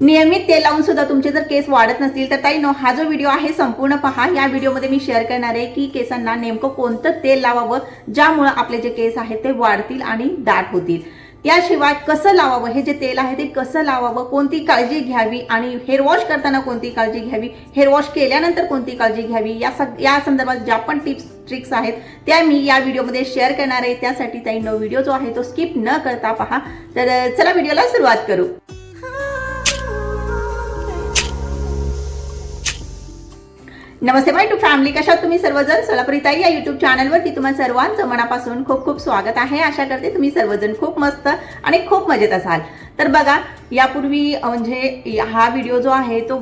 नियमित तेल लावून सुद्धा तुमचे जर केस वाढत नसतील तर ताई नो हा जो व्हिडिओ आहे संपूर्ण पहा. या व्हिडिओमध्ये मी शेअर करणार आहे की केसांना नेमकं कोणतं तेल लावावं ज्यामुळं आपले जे केस आहेत ते वाढतील आणि दाट होतील. त्याशिवाय कसं लावावं हे जे तेल आहे ते कसं लावावं कोणती काळजी घ्यावी आणि हेअर वॉश करताना कोणती काळजी घ्यावी हेअर वॉश केल्यानंतर कोणती काळजी घ्यावी या सग या संदर्भात ज्या पण टिप्स ट्रिक्स आहेत त्या मी या व्हिडिओमध्ये शेअर करणार आहे. त्यासाठी ताई नो व्हिडिओ जो आहे तो स्किप न करता पहा. तर चला व्हिडिओला सुरुवात करू. नमस्ते माय टू फॅमिली कशात तुम्ही सर्वजण? सोलापुरीताई या युट्यूब चॅनलवरती तुम्हा सर्वांचं मनापासून खूप खूप स्वागत आहे. आशा करते तुम्ही सर्वजण खूप मस्त आणि खूप मजेत असाल. तर बघा यापूर्वी म्हणजे हा व्हिडिओ जो आहे तो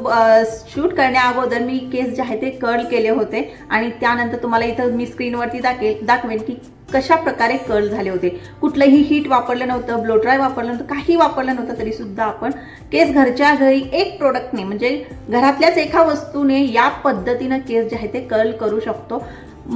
शूट करण्या अगोदर मी केस जे आहे ते कर्ल केले होते आणि त्यानंतर तुम्हाला इथं मी स्क्रीनवरती दाखेल दाखवेन की कशा प्रकारे कर्ल झाले होते? कुठलंही हीट वापरलं नव्हतं ब्लो ड्राय वापरलं नव्हतं काही वापरलं नव्हतं तरी सुद्धा आपण केस घरच्या घरी एक प्रोडक्टने म्हणजे घरातल्याच एका वस्तूने या पद्धतीनं केस जे आहे ते कर्ल करू शकतो.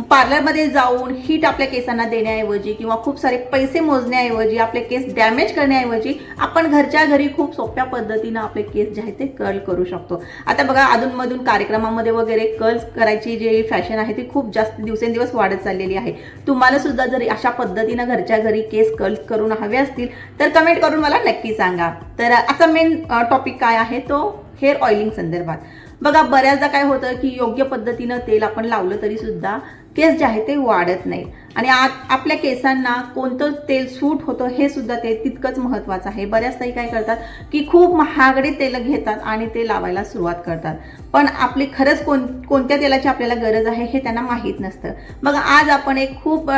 पार्लरमध्ये जाऊन हीट आपल्या केसांना देण्याऐवजी किंवा खूप सारे पैसे मोजण्याऐवजी आपले केस डॅमेज करण्याऐवजी आपण घरच्या घरी खूप सोप्या पद्धतीनं आपले केस जे आहे ते कर्ल करू शकतो. आता बघा अधूनमधून कार्यक्रमामध्ये वगैरे कर्ल्स करायची जी फॅशन आहे ती खूप जास्त दिवसेंदिवस वाढत चाललेली आहे. तुम्हाला सुद्धा जर अशा पद्धतीनं घरच्या घरी केस कर्ल करून हवे असतील तर कमेंट करून मला नक्की सांगा. तर आता मेन टॉपिक काय आहे तो? हेअर ऑइलिंग संदर्भात. बघा बऱ्याचदा काय होतं की योग्य पद्धतीनं तेल आपण लावलं तरी सुद्धा केस जे आहे ते वाढत नाही. आणि आत आपल्या केसांना कोणतं तेल सूट होतं हे सुद्धा ते तितकंच महत्त्वाचं आहे. बऱ्याच ताई काय करतात की खूप महागडे तेल घेतात आणि ते लावायला सुरुवात करतात. पण आपली खरंच कोण कोणत्या तेलाची आपल्याला गरज आहे हे त्यांना माहीत नसतं. मग आज आपण एक खूप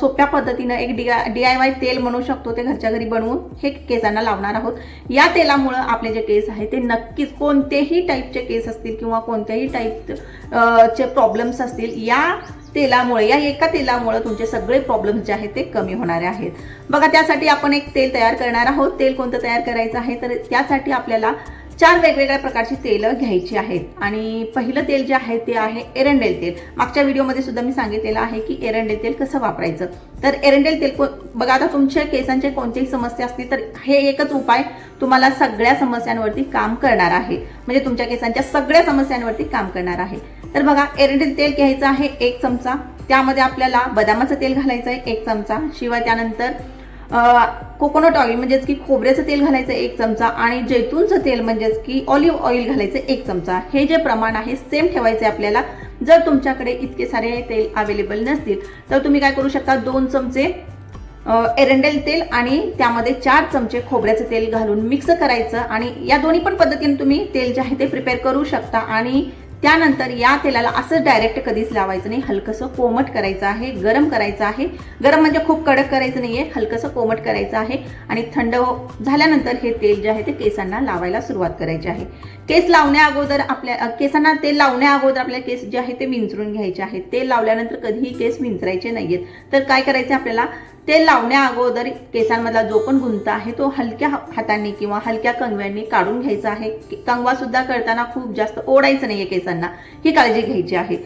सोप्या पद्धतीनं एक डी डी आय वाय तेल म्हणू शकतो ते घरच्या घरी बनवून हे केसांना लावणार आहोत. या तेलामुळं आपले जे केस आहे ते नक्कीच कोणतेही टाईपचे केस असतील किंवा कोणत्याही टाईप चे प्रॉब्लेम्स असतील या तेलामुळे या एका तेलामुळे तुमचे सगळे प्रॉब्लेम्स जे आहेत ते कमी होणारे आहेत. बघा त्यासाठी आपण एक तेल तयार करणार आहोत. तेल कोणतं तयार करायचं आहे? तर त्यासाठी आपल्याला चार वेगवेगळ्या प्रकारची तेलं घ्यायची आहेत. आणि पहिलं तेल जे आहे ते आहे एरंडेल तेल. मागच्या व्हिडिओमध्ये सुद्धा मी सांगितलेलं आहे की एरंडेल तेल कसं वापरायचं? तर एरंडेल तेल को बघा आता तुमच्या केसांच्या कोणतीही समस्या असतील तर हे एकच उपाय तुम्हाला सगळ्या समस्यांवरती काम करणार आहे. म्हणजे तुमच्या केसांच्या सगळ्या समस्यांवरती काम करणार आहे. तर बघा एरंडेल तेल घ्यायचं आहे एक चमचा. त्यामध्ये आपल्याला बदामाचं तेल घालायचं आहे एक चमचा. शिवाय त्यानंतर कोकोनट ऑइल म्हणजेच की खोबऱ्याचं तेल घालायचं एक चमचा आणि जैतूनचं तेल म्हणजेच की ऑलिव्ह ऑइल घालायचं एक चमचा. हे जे प्रमाण आहे सेम ठेवायचं आहे आपल्याला. जर तुमच्याकडे इतके सारे तेल अवेलेबल नसतील तर तुम्ही काय करू शकता दोन चमचे एरंडेल तेल आणि त्यामध्ये चार चमचे खोबऱ्याचं तेल घालून मिक्स करायचं. आणि या दोन्ही पण पद्धतीने तुम्ही तेल जे आहे ते प्रिपेअर करू शकता. आणि त्यानंतर या तेलाला असं डायरेक्ट कधीच लावायचं नाही. हलकंसं कोमट करायचं आहे. गरम करायचं आहे. गरम म्हणजे खूप कडक करायचं नाही आहे हलकंसं कोमट करायचं आहे. आणि थंड झाल्यानंतर हे तेल जे आहे ते केसांना लावायला सुरुवात करायची आहे. केस लावण्या अगोदर आपल्या केसांना तेल लावण्या अगोदर आपल्या केस जे आहे ते विंचरून घ्यायचे आहेत. तेल लावल्यानंतर कधीही केस विंचरायचे आहेत तर काय करायचं आपल्याला? तेल लावण्या अगोदर केसांमधला जो पण गुंता आहे तो हलक्या हाताने हातांनी किंवा हलक्या कंगव्यांनी काढून घ्यायचा आहे. कंगवा सुद्धा करताना खूप जास्त ओढायचं नाहीये केसांना. ही काळजी घ्यायची आहे.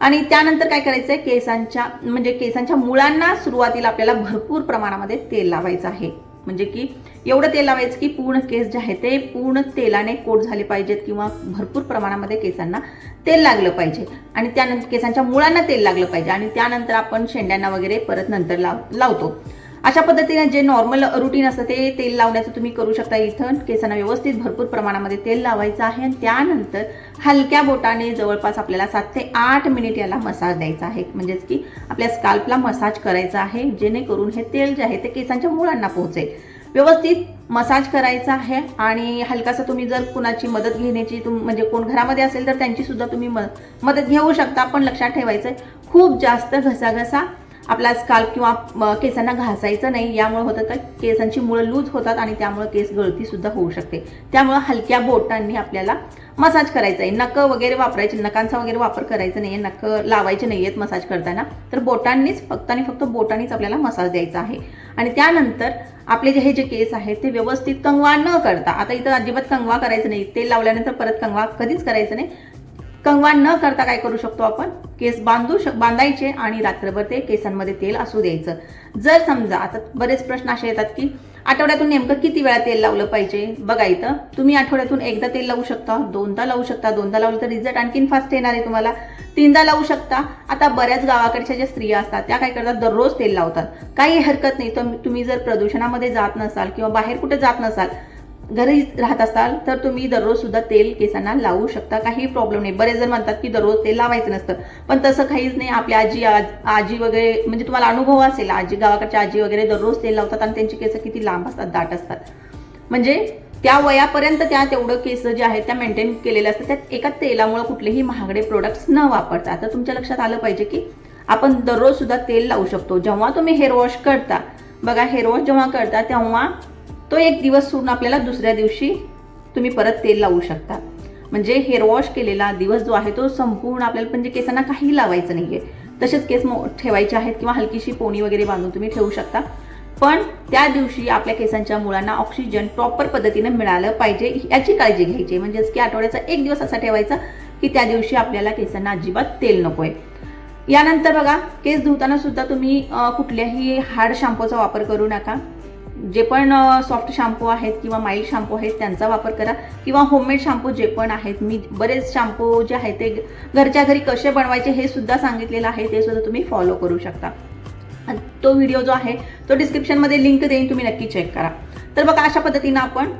आणि त्यानंतर काय करायचं आहे केसांच्या म्हणजे केसांच्या मुळांना सुरुवातीला आपल्याला भरपूर प्रमाणामध्ये तेल लावायचं आहे. म्हणजे की एवढं तेल लावायचं की पूर्ण केस जे आहे ते पूर्ण तेलाने कोट झाले पाहिजेत किंवा भरपूर प्रमाणामध्ये केसांना तेल लागलं पाहिजे. आणि त्यानंतर केसांच्या मुळांना तेल लागलं पाहिजे. आणि त्यानंतर आपण शेंड्यांना वगैरे परत नंतर लाव लावतो. अशा पद्धतीने जे नॉर्मल रुटीन असतं ते तेल लावण्याचं तुम्ही करू शकता. इथं केसांना व्यवस्थित भरपूर प्रमाणामध्ये तेल लावायचं आहे आणि त्यानंतर हलक्या बोटाने जवळपास आपल्याला सात ते आठ मिनिट याला मसाज द्यायचा आहे. म्हणजेच की आपल्या स्काल्पला मसाज करायचा आहे जेणेकरून हे तेल जे आहे ते केसांच्या मुळांना पोहोचेल. व्यवस्थित मसाज करायचा आहे आणि हलकासा तुम्ही जर कुणाची मदत घेण्याची तुम म्हणजे कोण घरामध्ये असेल तर त्यांची सुद्धा तुम्ही म मदत घेऊ शकता. पण लक्षात ठेवायचं आहे खूप जास्त घसाघसा आपला स्काल्प किंवा केसांना घासायचं नाही यामुळे होतं तर केसांची मुळं लूज होतात आणि त्यामुळे केस गळतीसुद्धा होऊ शकते. त्यामुळं हलक्या बोटांनी आपल्याला मसाज करायचं आहे. नकं वगैरे वापरायचे नकांचा वगैरे वापर करायचा नाही आहे नकं लावायचे नाही आहेत मसाज करताना. तर बोटांनीच फक्त आणि फक्त बोटांनीच आपल्याला मसाज द्यायचा आहे. आणि त्यानंतर आपले जे हे जे केस आहेत ते व्यवस्थित कंगवा न करता आता इथं अजिबात कंगवा करायचं नाही तेल लावल्यानंतर परत कंगवा कधीच करायचं नाही कंगवा न करता काय करू शकतो आपण? केस बांधू शक बांधायचे आणि रात्रभर ते केसांमध्ये तेल असू द्यायचं. जर समजा आता बरेच प्रश्न असे येतात की आठवड्यातून नेमकं किती वेळा तेल लावलं पाहिजे? बघा इथं तुम्ही आठवड्यातून एकदा तेल लावू शकता दोनदा लावू शकता दोनदा लावलं तर रिझल्ट आणखीन फास्ट येणार आहे तुम्हाला. तीनदा लावू शकता. आता बऱ्याच गावाकडच्या ज्या स्त्रिया असतात त्या काय करतात? दररोज तेल लावतात. काही हरकत नाही. तर तुम्ही जर प्रदूषणामध्ये जात नसाल किंवा बाहेर कुठे जात नसाल घरी राहत असाल तर तुम्ही दररोज सुद्धा तेल केसांना लावू शकता. काही प्रॉब्लेम नाही. बरेच जण म्हणतात की दररोज तेल लावायचं नसतं. पण तसं काहीच नाही. आपल्या आजी आज- आजी वगैरे म्हणजे तुम्हाला अनुभव असेल. आजी गावाकडच्या आजी वगैरे दररोज तेल लावतात आणि त्यांची केस किती लांब असतात दाट असतात. म्हणजे त्या वयापर्यंत त्या तेवढं केस जे आहेत त्या मेंटेन केलेल्या असतात. त्यात एका तेलामुळे कुठलेही महागडे प्रोडक्ट्स न वापरता तर तुमच्या लक्षात आलं पाहिजे की आपण दररोज सुद्धा तेल लावू शकतो. जेव्हा तुम्ही हेअर वॉश करता बघा हेअर वॉश जेव्हा करता तेव्हा तो एक दिवस सोडून आपल्याला दुसऱ्या दिवशी तुम्ही परत तेल लावू शकता. म्हणजे हेअर वॉश केलेला दिवस जो आहे तो संपूर्ण आपल्याला म्हणजे केसांना काही लावायचं नाही आहे तसेच केस मो ठेवायचे आहेत किंवा हलकीशी पोणी वगैरे बांधून तुम्ही ठेवू शकता. पण त्या दिवशी आपल्या केसांच्या मुलांना ऑक्सिजन प्रॉपर पद्धतीने मिळालं पाहिजे याची काळजी घ्यायची. म्हणजेच की आठवड्याचा एक दिवस असा ठेवायचा की त्या दिवशी आपल्याला केसांना अजिबात तेल नकोय. यानंतर बघा केस धुताना सुद्धा तुम्ही कुठल्याही हार्ड शॅम्पूचा वापर करू नका. जे पण सॉफ्ट शॅम्पू आहेत किंवा माइल्ड शॅम्पू आहेत त्यांचा वापर करा. किंवा होममेड शॅम्पू जे पण आहेत मी बरेच शॅम्पू जे आहेत ते घरच्या घरी कसे बनवायचे हे सुद्धा सांगितलेलं आहे ते सुद्धा तुम्ही फॉलो करू शकता. तो व्हिडिओ जो आहे तो डिस्क्रिप्शनमध्ये लिंक देईन तुम्ही नक्की चेक करा. तर बघा अशा पद्धतीनं आपण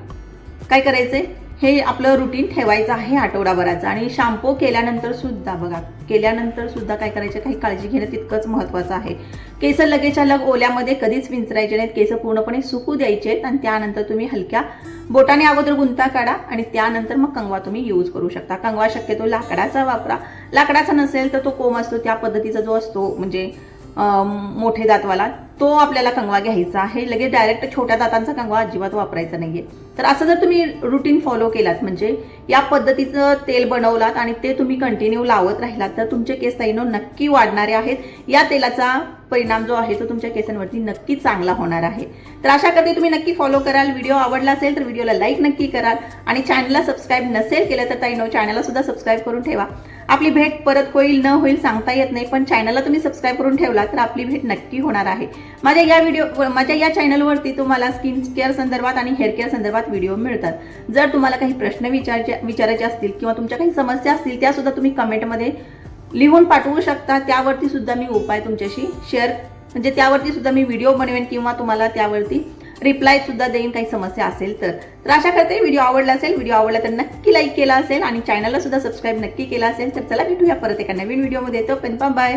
काय करायचं आहे हे आपलं रुटीन ठेवायचं आहे आठवडाभराचं. आणि शॅम्पू केल्यानंतर सुद्धा बघा केल्यानंतर सुद्धा काय करायचं? काही काळजी घेणं तितकंच महत्त्वाचं आहे. केस लगेच लग ओल्यामध्ये कधीच विंचरायचे नाहीत. केस पूर्णपणे सुकू द्यायचे आहेत आणि त्यानंतर तुम्ही हलक्या बोटाने अगोदर गुंता काढा आणि त्यानंतर मग कंगवा तुम्ही यूज करू शकता. कंगवा शक्यतो लाकडाचा वापरा. लाकडाचा नसेल तर तो कोम असतो. त्या पद्धतीचा जो असतो म्हणजे मोठे दातवाला तो आपल्याला कंगवा घ्यायचा आहे. लगेच डायरेक्ट छोट्या दातांचा कंगवा अजिबात वापरायचा नाहीये. तर असं जर तुम्ही रुटीन फॉलो केलात म्हणजे या पद्धतीचं तेल बनवलात आणि ते तुम्ही कंटिन्यू लावत राहिलात तर तुमचे केस ताईनो नक्की वाढणारे आहेत. या तेलाचा परिणाम जो आहे तो तुमच्या केसांवरती नक्की चांगला होणार आहे. तर अशा करते तुम्ही नक्की फॉलो कराल. व्हिडिओ आवडला असेल तर व्हिडिओला लाईक नक्की कराल. आणि चॅनलला सबस्क्राईब नसेल केलं तर ताईनो चॅनलला सुद्धा सबस्क्राईब करून ठेवा. आपली भेट परत होईल न होईल सांगता येत नाही पण चॅनलला तुम्ही सबस्क्राईब करून ठेवला तर आपली भेट नक्की होणार आहे. माझ्या या व्हिडिओ माझ्या या चॅनलवरती तुम्हाला स्किन केअर संदर्भात आणि हेअर केअर संदर्भात व्हिडिओ मिळतात. जर तुम्हाला काही प्रश्न विचारायचे विचारायचे असतील किंवा तुमच्या काही समस्या असतील त्यासुद्धा तुम्ही कमेंटमध्ये लिहून पाठवू शकता. त्यावरती सुद्धा मी उपाय तुमच्याशी शेअर म्हणजे त्यावरती सुद्धा मी व्हिडिओ बनवेन किंवा तुम्हाला त्यावरती रिप्लाय सुद्धा देईन काही समस्या असेल तर. तर अशा करते व्हिडिओ आवडला असेल व्हिडिओ आवडला तर नक्की लाईक केला असेल आणि चॅनलला सुद्धा सबस्क्राईब नक्की केला असेल तर चला भेटूया परत एका नवीन व्हिडिओमध्ये तो पण बाय